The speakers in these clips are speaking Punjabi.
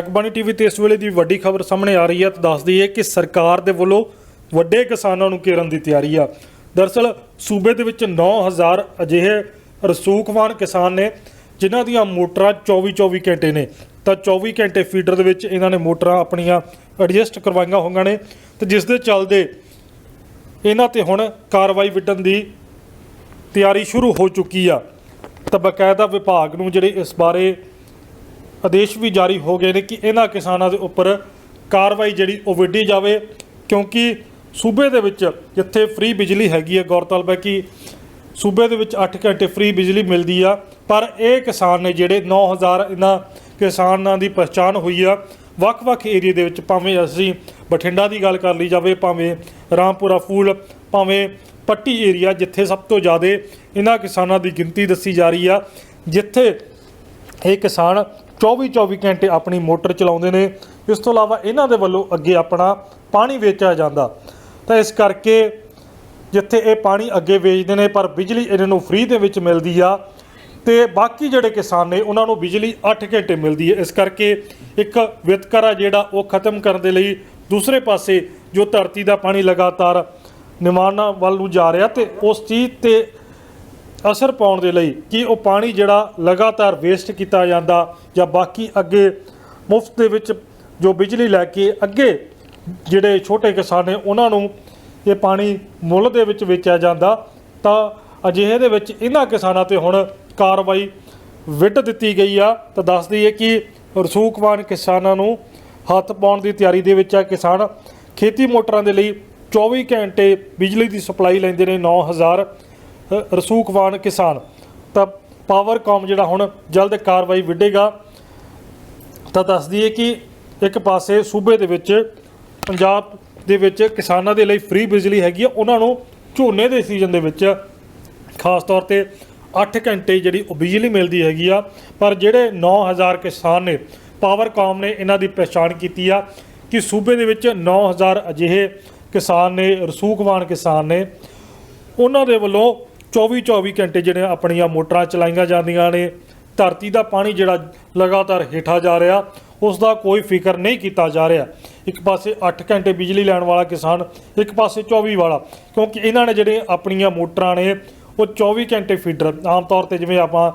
ਅਕਬਾਨੀ ਟੀਵੀ ਤੇ ਇਸ ਵੇਲੇ ਦੀ ਵੱਡੀ ਖਬਰ ਸਾਹਮਣੇ ਆ ਰਹੀ ਹੈ ਤਾਂ ਦੱਸਦੀ ਹੈ ਕਿ ਸਰਕਾਰ ਦੇ ਵੱਲੋਂ ਵੱਡੇ ਕਿਸਾਨਾਂ ਨੂੰ ਘੇਰਨ ਦੀ ਤਿਆਰੀ ਆ। ਦਰਸਲ, ਸੂਬੇ ਦੇ ਵਿੱਚ 9000 ਅਜਿਹੇ ਰਸੂਖਵਾਨ ਕਿਸਾਨ ਨੇ ਜਿਨ੍ਹਾਂ ਦੀਆਂ ਮੋਟਰਾਂ 24-24 ਘੰਟੇ ਨੇ। ਤਾਂ 24 ਘੰਟੇ ਫੀਡਰ ਦੇ ਵਿੱਚ ਇਹਨਾਂ ਨੇ ਮੋਟਰਾਂ ਆਪਣੀਆਂ ਐਡਜਸਟ ਕਰਵਾਈਆਂ ਹੋਈਆਂ ਨੇ ਤੇ ਜਿਸ ਦੇ ਚੱਲਦੇ ਇਹਨਾਂ ਤੇ ਹੁਣ ਕਾਰਵਾਈ ਵਿੱਢਣ ਦੀ ਤਿਆਰੀ ਸ਼ੁਰੂ ਹੋ ਚੁੱਕੀ ਆ। ਤਾਂ ਬਕਾਇਦਾ ਵਿਭਾਗ ਨੂੰ ਜਿਹੜੇ ਇਸ ਬਾਰੇ ਆਦੇਸ਼ ਵੀ ਜਾਰੀ ਹੋ ਗਏ ਨੇ ਕਿ ਇਹਨਾਂ ਕਿਸਾਨਾਂ ਦੇ ਉੱਪਰ ਕਾਰਵਾਈ ਜਿਹੜੀ ਉਹ ਵਿੱਢੀ ਜਾਵੇ, ਕਿਉਂਕਿ ਸੂਬੇ ਦੇ ਵਿੱਚ ਜਿੱਥੇ ਫ੍ਰੀ ਬਿਜਲੀ ਹੈਗੀ ਹੈ, ਗੌਰਤਲਬ ਹੈ ਕਿ ਸੂਬੇ ਦੇ ਵਿੱਚ 8 ਘੰਟੇ ਫ੍ਰੀ ਬਿਜਲੀ ਮਿਲਦੀ ਆ, ਪਰ ਇਹ ਕਿਸਾਨ ਨੇ ਜਿਹੜੇ 9000 ਇਹਨਾਂ ਕਿਸਾਨਾਂ ਦੀ ਪਛਾਣ ਹੋਈ ਆ, ਵੱਖ-ਵੱਖ ਏਰੀਆ ਦੇ ਵਿੱਚ ਭਾਵੇਂ ਅਸੀਂ ਬਠਿੰਡਾ ਦੀ ਗੱਲ ਕਰ ਲਈ ਜਾਵੇ, ਭਾਵੇਂ ਰਾਮਪੁਰਾ ਫੂਲ, ਭਾਵੇਂ ਪੱਟੀ ਏਰੀਆ ਜਿੱਥੇ ਸਭ ਤੋਂ ਜ਼ਿਆਦਾ ਇਹਨਾਂ ਕਿਸਾਨਾਂ ਦੀ ਗਿਣਤੀ ਦੱਸੀ ਜਾ ਰਹੀ ਆ, ਜਿੱਥੇ ਇਹ ਕਿਸਾਨ 24-24 ਘੰਟੇ ਆਪਣੀ ਮੋਟਰ ਚਲਾਉਂਦੇ ਨੇ। ਇਸ ਤੋਂ ਇਲਾਵਾ ਇਹਨਾਂ ਦੇ ਵੱਲੋਂ ਅੱਗੇ ਆਪਣਾ ਪਾਣੀ ਵੇਚਿਆ ਜਾਂਦਾ। ਤਾਂ ਇਸ ਕਰਕੇ ਜਿੱਥੇ ਇਹ ਪਾਣੀ ਅੱਗੇ ਵੇਚਦੇ ਨੇ, ਪਰ ਬਿਜਲੀ ਇਹਨਾਂ ਨੂੰ ਫ੍ਰੀ ਦੇ ਵਿੱਚ ਮਿਲਦੀ ਆ। ਤੇ ਬਾਕੀ ਜਿਹੜੇ ਕਿਸਾਨ ਨੇ, ਉਹਨਾਂ ਨੂੰ ਬਿਜਲੀ 8 ਘੰਟੇ ਮਿਲਦੀ ਹੈ। ਇਸ ਕਰਕੇ ਇੱਕ ਵਿਤਕਰਾ ਜਿਹੜਾ, ਉਹ ਖਤਮ ਕਰਨ ਦੇ ਲਈ ਦੂਸਰੇ ਪਾਸੇ ਜੋ ਧਰਤੀ ਦਾ ਪਾਣੀ ਲਗਾਤਾਰ ਨਿਮਾਨਾਂ ਵੱਲ ਨੂੰ ਜਾ ਰਿਹਾ ਤੇ ਉਸ ਚੀਜ਼ ਤੇ ਅਸਰ ਪਾਉਣ ਦੇ ਲਈ ਕਿ ਉਹ ਪਾਣੀ ਜਿਹੜਾ ਲਗਾਤਾਰ ਵੇਸਟ ਕੀਤਾ ਜਾਂਦਾ ਜਾਂ ਬਾਕੀ ਅੱਗੇ ਮੁਫਤ ਦੇ ਵਿੱਚ ਜੋ ਬਿਜਲੀ ਲੈ ਕੇ ਅੱਗੇ ਜਿਹੜੇ ਛੋਟੇ ਕਿਸਾਨ ਨੇ ਉਹਨਾਂ ਨੂੰ ਇਹ ਪਾਣੀ ਮੁੱਲ ਦੇ ਵਿੱਚ ਵੇਚਿਆ ਜਾਂਦਾ ਤਾਂ ਅਜਿਹੇ ਦੇ ਵਿੱਚ ਇਹਨਾਂ ਕਿਸਾਨਾਂ ਤੇ ਹੁਣ ਕਾਰਵਾਈ ਵਿੱਢ ਦਿੱਤੀ ਗਈ ਆ। ਤਾਂ ਦੱਸਦੀ ਹੈ ਕਿ ਰਸੂਖਵਾਨ ਕਿਸਾਨਾਂ ਨੂੰ ਹੱਥ ਪਾਉਣ ਦੀ ਤਿਆਰੀ ਦੇ ਵਿੱਚ ਆ। ਕਿਸਾਨ ਖੇਤੀ ਮੋਟਰਾਂ ਦੇ ਲਈ 24 ਘੰਟੇ ਬਿਜਲੀ ਦੀ ਸਪਲਾਈ ਲੈਂਦੇ ਨੇ 9000 ਅ, ਰਸੂਖਵਾਨ ਕਿਸਾਨ। ਤਾਂ ਪਾਵਰਕਾਮ ਜਿਹੜਾ ਹੁਣ ਜਲਦ ਕਾਰਵਾਈ ਵਿੱਢੇਗਾ। ਤਾਂ ਦੱਸਦੀ ਹੈ ਕਿ ਇੱਕ ਪਾਸੇ ਸੂਬੇ ਦੇ ਵਿੱਚ, ਪੰਜਾਬ ਦੇ ਵਿੱਚ ਕਿਸਾਨਾਂ ਦੇ ਲਈ ਫ੍ਰੀ ਬਿਜਲੀ ਹੈਗੀ ਆ, ਉਹਨਾਂ ਨੂੰ ਝੋਨੇ ਦੇ ਸੀਜ਼ਨ ਦੇ ਵਿੱਚ ਖਾਸ ਤੌਰ ਤੇ 8 ਘੰਟੇ ਜਿਹੜੀ ਉਹ ਬਿਜਲੀ ਮਿਲਦੀ ਹੈਗੀ ਆ। ਪਰ ਜਿਹੜੇ 9000 ਕਿਸਾਨ ਨੇ ਪਾਵਰਕਾਮ ਨੇ ਇਹਨਾਂ ਦੀ ਪਛਾਣ ਕੀਤੀ ਆ ਕਿ ਸੂਬੇ ਦੇ ਵਿੱਚ 9000 ਅਜਿਹੇ ਕਿਸਾਨ ਨੇ, ਰਸੂਖਵਾਨ ਕਿਸਾਨ ਨੇ, ਉਹਨਾਂ ਦੇ ਵੱਲੋਂ 24-24 ਘੰਟੇ ਜਿਹੜੇ ਆਪਣੀਆਂ ਮੋਟਰਾਂ ਚਲਾਈਆਂ ਜਾਂਦੀਆਂ ਨੇ, ਧਰਤੀ ਦਾ ਪਾਣੀ ਜਿਹੜਾ ਲਗਾਤਾਰ ਹੇਠਾਂ ਜਾ ਰਿਹਾ ਉਸ ਦਾ ਕੋਈ ਫਿਕਰ ਨਹੀਂ ਕੀਤਾ ਜਾ ਰਿਹਾ। ਇੱਕ ਪਾਸੇ 8 ਘੰਟੇ ਬਿਜਲੀ ਲੈਣ ਵਾਲਾ ਕਿਸਾਨ, ਇੱਕ ਪਾਸੇ 24 ਵਾਲਾ, ਕਿਉਂਕਿ ਇਹਨਾਂ ਨੇ ਜਿਹੜੇ ਆਪਣੀਆਂ ਮੋਟਰਾਂ ਨੇ, ਉਹ 24 ਘੰਟੇ ਫੀਡਰ, ਆਮ ਤੌਰ ਤੇ ਜਿਵੇਂ ਆਪਾਂ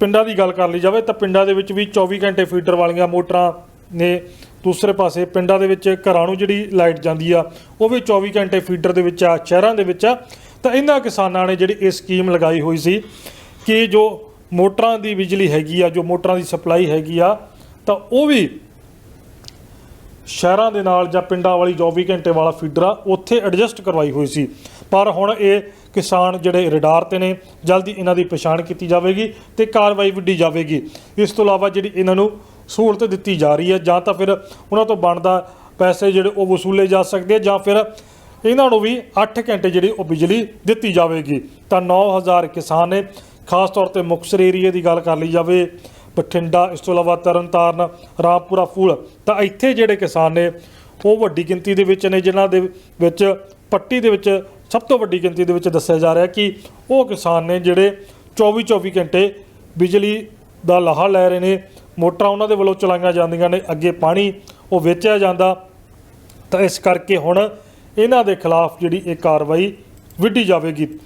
ਪਿੰਡਾਂ ਦੀ ਗੱਲ ਕਰ ਲਈ ਜਾਵੇ, ਤਾਂ ਪਿੰਡਾਂ ਦੇ ਵਿੱਚ ਵੀ 24 ਘੰਟੇ ਫੀਡਰ ਵਾਲੀਆਂ ਮੋਟਰਾਂ ਨੇ। ਦੂਸਰੇ ਪਾਸੇ ਪਿੰਡਾਂ ਦੇ ਵਿੱਚ ਘਰਾਂ ਨੂੰ ਜਿਹੜੀ ਲਾਈਟ ਜਾਂਦੀ ਆ, ਉਹ ਵੀ 24 ਘੰਟੇ ਫੀਡਰ ਦੇ ਵਿੱਚ ਆ, ਸ਼ਹਿਰਾਂ ਦੇ ਵਿੱਚ ਆ। ਤਾਂ ਇਹਨਾਂ ਕਿਸਾਨਾਂ ਨੇ ਜਿਹੜੀ ਇਹ ਸਕੀਮ ਲਗਾਈ ਹੋਈ ਸੀ ਕਿ ਜੋ ਮੋਟਰਾਂ ਦੀ ਬਿਜਲੀ ਹੈਗੀ ਆ, ਜੋ ਮੋਟਰਾਂ ਦੀ ਸਪਲਾਈ ਹੈਗੀ ਆ, ਤਾਂ ਉਹ ਵੀ ਸ਼ਹਿਰਾਂ ਦੇ ਨਾਲ ਜਾਂ ਪਿੰਡਾਂ ਵਾਲੀ 24 ਘੰਟੇ ਵਾਲਾ ਫੀਡਰ ਆ ਉੱਥੇ ਐਡਜਸਟ ਕਰਵਾਈ ਹੋਈ ਸੀ। ਪਰ ਹੁਣ ਇਹ ਕਿਸਾਨ ਜਿਹੜੇ ਰਡਾਰ ਤੇ ਨੇ, ਜਲਦੀ ਇਹਨਾਂ ਦੀ ਪਛਾਣ ਕੀਤੀ ਜਾਵੇਗੀ ਤੇ ਕਾਰਵਾਈ ਵਿੱਢੀ ਜਾਵੇਗੀ। ਇਸ ਤੋਂ ਇਲਾਵਾ ਜਿਹੜੀ ਇਹਨਾਂ ਨੂੰ ਸਹੂਲਤ ਦਿੱਤੀ ਜਾ ਰਹੀ ਹੈ, ਜਾਂ ਤਾਂ ਫਿਰ ਉਹਨਾਂ ਤੋਂ ਬਣਦਾ ਪੈਸੇ ਜਿਹੜੇ ਉਹ ਵਸੂਲੇ ਜਾ ਸਕਦੇ ਆ, ਜਾਂ ਫਿਰ ਇਹਨਾਂ ਨੂੰ ਵੀ 8 ਘੰਟੇ ਜਿਹੜੀ ਉਹ ਬਿਜਲੀ ਦਿੱਤੀ ਜਾਵੇਗੀ। ਤਾਂ 9000 ਕਿਸਾਨ ਨੇ ਖਾਸ ਤੌਰ ਤੇ ਮੁਕਤਸਰ ਏਰੀਏ ਦੀ ਗੱਲ ਕਰ ਲਈ ਜਾਵੇ, ਬਠਿੰਡਾ, ਇਸ ਤੋਂ ਇਲਾਵਾ ਤਰਨਤਾਰਨ, ਰਾਮਪੁਰਾ ਫੂਲ, ਤਾਂ ਇੱਥੇ ਜਿਹੜੇ ਕਿਸਾਨ ਨੇ, ਉਹ ਵੱਡੀ ਗਿਣਤੀ ਦੇ ਵਿੱਚ ਨੇ, ਜਿਨ੍ਹਾਂ ਦੇ ਵਿੱਚ ਪੱਟੀ ਦੇ ਵਿੱਚ ਸਭ ਤੋਂ ਵੱਡੀ ਗਿਣਤੀ ਦੇ ਵਿੱਚ ਦੱਸਿਆ ਜਾ ਰਿਹਾ ਕਿ ਉਹ ਕਿਸਾਨ ਨੇ ਜਿਹੜੇ 24 24 ਘੰਟੇ ਬਿਜਲੀ ਦਾ ਲਾਹਾ ਲੈ ਰਹੇ ਨੇ, ਮੋਟਰਾਂ ਉਹਨਾਂ ਦੇ ਵੱਲੋਂ ਚਲਾਈਆਂ ਜਾਂਦੀਆਂ ਨੇ, ਅੱਗੇ ਪਾਣੀ ਉਹ ਵੇਚਿਆ ਜਾਂਦਾ। ਤਾਂ ਇਸ ਕਰਕੇ ਹੁਣ ਇਹਨਾਂ ਦੇ ਖਿਲਾਫ ਜਿਹੜੀ ਇਹ ਕਾਰਵਾਈ ਵਿੱਢੀ ਜਾਵੇਗੀ।